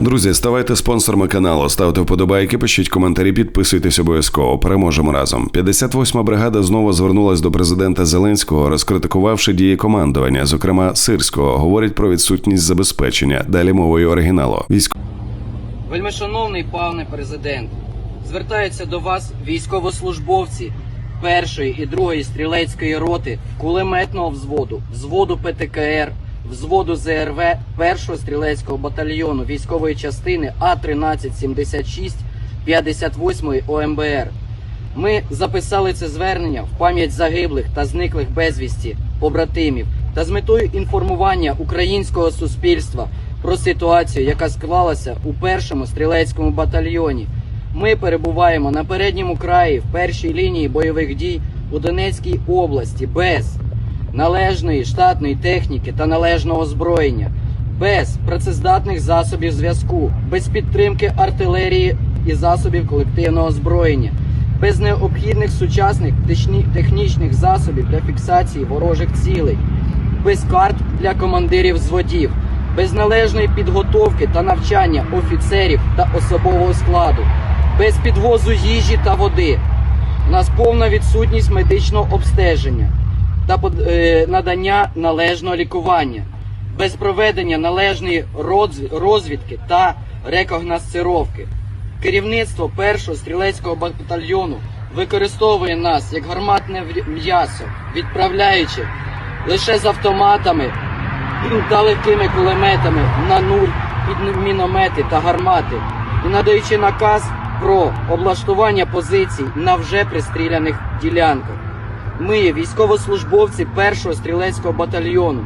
Друзі, ставайте спонсорами каналу, ставте вподобайки, пишіть коментарі, підписуйтесь обов'язково. Переможемо разом. 58-ма бригада знову звернулась до президента Зеленського, розкритикувавши дії командування, зокрема сирського, говорить про відсутність забезпечення. Далі мовою оригіналу. Військ... Вельмишановний пане президент, звертаються до вас військовослужбовці першої і другої стрілецької роти, кулеметного взводу, взводу ПТКР, взводу ЗРВ першого стрілецького батальйону військової частини А 1376 58 ОМБР. Ми записали це звернення в пам'ять загиблих та зниклих безвісті побратимів та з метою інформування українського суспільства про ситуацію, яка склалася у першому стрілецькому батальйоні. Ми перебуваємо на передньому краї в першій лінії бойових дій у Донецькій області без належної штатної техніки та належного озброєння, без працездатних засобів зв'язку, без підтримки артилерії і засобів колективного озброєння, без необхідних сучасних технічних засобів для фіксації ворожих цілей, без карт для командирів зводів, без належної підготовки та навчання офіцерів та особового складу, без підвозу їжі та води. У нас повна відсутність медичного обстеження та е, надання належного лікування, без проведення належної розвідки та рекогносцировки. Керівництво першого стрілецького батальйону використовує нас як гарматне м'ясо, відправляючи лише з автоматами та легкими кулеметами на нуль під міномети та гармати і надаючи наказ про облаштування позицій на вже пристріляних ділянках. Ми, військовослужбовці першого стрілецького батальйону,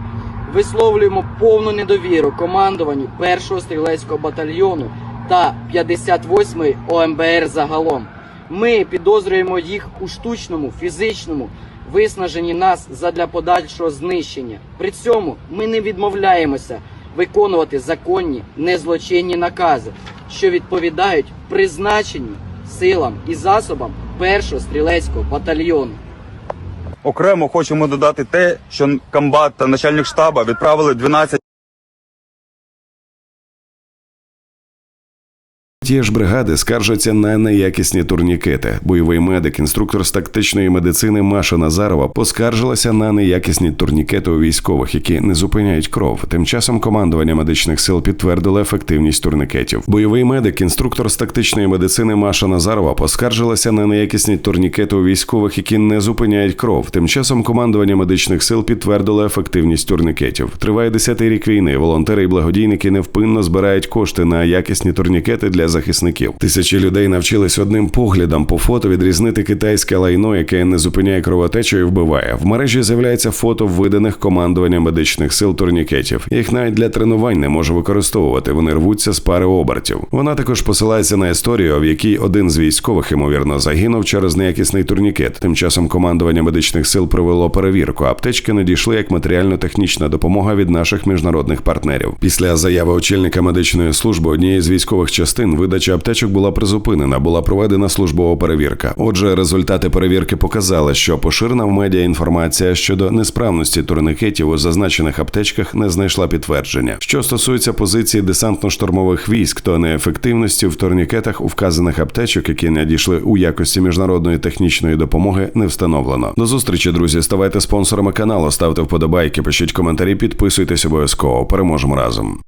висловлюємо повну недовіру командуванню першого стрілецького батальйону та 58-ї ОМБР загалом. Ми підозрюємо їх у штучному, фізичному виснаженні нас задля подальшого знищення. При цьому ми не відмовляємося виконувати законні незлочинні накази, що відповідають призначенню силам і засобам першого стрілецького батальйону. Окремо хочемо додати те, що комбат та начальник штаба відправили 12 Ті ж бригади скаржаться на неякісні турнікети. Бойовий медик, інструктор з тактичної медицини Маша Назарова поскаржилася на неякісні турнікети у військових, які не зупиняють кров. Тим часом командування медичних сил підтвердило ефективність турнікетів. Бойовий медик, інструктор з тактичної медицини Маша Назарова поскаржилася на неякісні турнікети у військових, які не зупиняють кров. Тим часом командування медичних сил підтвердило ефективність турнікетів. Триває десятий рік війни. Волонтери і благодійники невпинно збирають кошти на якісні турнікети для захисників. Тисячі людей навчились одним поглядом по фото відрізнити китайське лайно, яке не зупиняє кровотечу і вбиває. В мережі з'являється фото виданих командуванням медичних сил турнікетів. Їх навіть для тренувань не може використовувати. Вони рвуться з пари обертів. Вона також посилається на історію, в якій один з військових ймовірно загинув через неякісний турнікет. Тим часом командування медичних сил провело перевірку. Аптечки надійшли як матеріально-технічна допомога від наших міжнародних партнерів. Після заяви очільника медичної служби однієї з військових частин видача аптечок була призупинена, була проведена службова перевірка. Отже, результати перевірки показали, що поширена в медіа інформація щодо несправності турникетів у зазначених аптечках не знайшла підтвердження. Що стосується позиції десантно-штурмових військ, то неефективності в турнікетах у вказаних аптечок, які надійшли у якості міжнародної технічної допомоги, не встановлено. До зустрічі, друзі. Ставайте спонсорами каналу, ставте вподобайки, пишіть коментарі, підписуйтесь обов'язково. Переможемо разом.